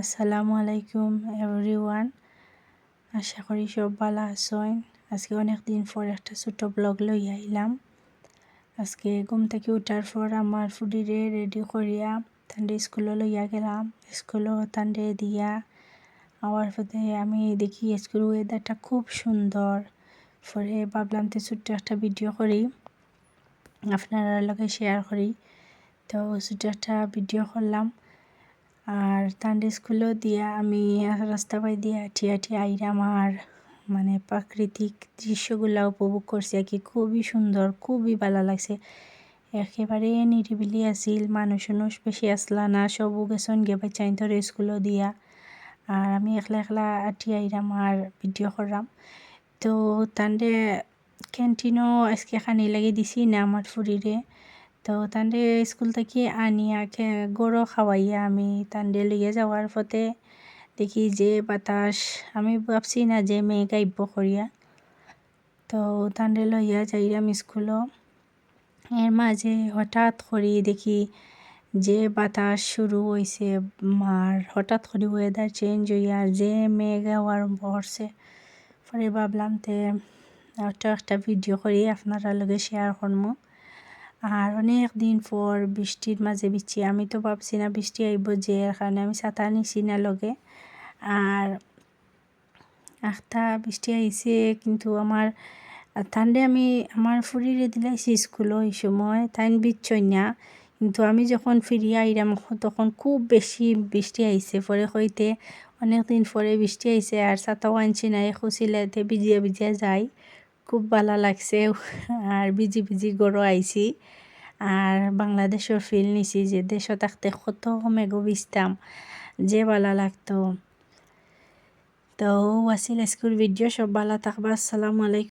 আসসালামু আলাইকুম এভরিওয়ান আশা করি সব ভালো আছেন। আজকে অনেক দিন পর একটা ছোট ব্লগ লই আইলাম। আজকে ঘুম থেকে উঠার পর আমার ফুডিরে রেডি করিয়া তান্ডে স্কুলে লইয়া গেলাম। স্কুলও তান্ডে দিয়া। আওয়ার পথে আমি দেখি স্কুল ওয়েদারটা খুব সুন্দর। পরে ভাবলাম তো ছোট্ট একটা ভিডিও করি। আপনারা লগে শেয়ার করি। তো ছোট্ট একটা ভিডিও করলাম। আর তান্ডে স্কুলও দিয়া আমি রাস্তা পাই দিয়া হাঁটি হাঁটি আইরাম আর মানে প্রাকৃতিক দৃশ্যগুলা উপভোগ করছি আর কি। খুবই সুন্দর, খুবই ভালো লাগছে। একেবারে নিরিবিলি আছিল মানুষ উনুষ বেশি আসলা না সবও গেছন গে বাচ্চাইন ধরে স্কুলও দিয়া। আর আমি একলা একলা আটি আইরাম আর ভিডিও করলাম তো তান্ডে ক্যান্টিনও আজকে খানি লাগি দিছি না আমার ফুরিরে। তো তান্ডে স্কুল থেকে আনিয়া গরো খাওয়াইয়া আমি। তান্ডে লইয়া যাওয়ার পথে দেখি যে বাতাস, আমি ভাবছি না যে মেয়ে গাইব করিয়া। তো তান্ডে লইয়া যাইরাম স্কুলও। এর মাঝে হঠাৎ করি দেখি যে বাতাস শুরু হয়েছে আর হঠাৎ করে ওয়েদার চেঞ্জ হইয়া যে মেঘ আরম্ভ করছে। পরে ভাবলাম তে একটা ভিডিও করি, আপনারা লগে শেয়ার করব আর অনেক দিন পর বৃষ্টির মাঝে বিচ্ছি আমি তো ভাবছি না বৃষ্টি আইব যে কারণে আমি ছাতা নিছি না লগে। আর একটা বৃষ্টি আইছে, কিন্তু আমার তান্ডে আমি আমার ফুরিরে দিলাইছি স্কুলও এই সময়, তাইন বিচ্ছই না। কিন্তু আমি যখন ফিরিয়া আইরাম, তখন খুব বেশি বৃষ্টি আইছে পরে হইতে অনেক দিন পরে বৃষ্টি আইছে আর ছাতাও আনছি না খুশিলাতে ভিজিয়া ভিজিয়া যাই। খুব ভালো লাগছে। আর বিজি বিজি গরো আইছি। আর বাংলাদেশের ফিল নিছি যে দেশও থাকতে কত মেঘো বিছতাম যে ভালো লাগতো। তো ওয়াসিল স্কুল ভিডিও, সব ভালো থাকবা। আসসালামু আলাইকুম।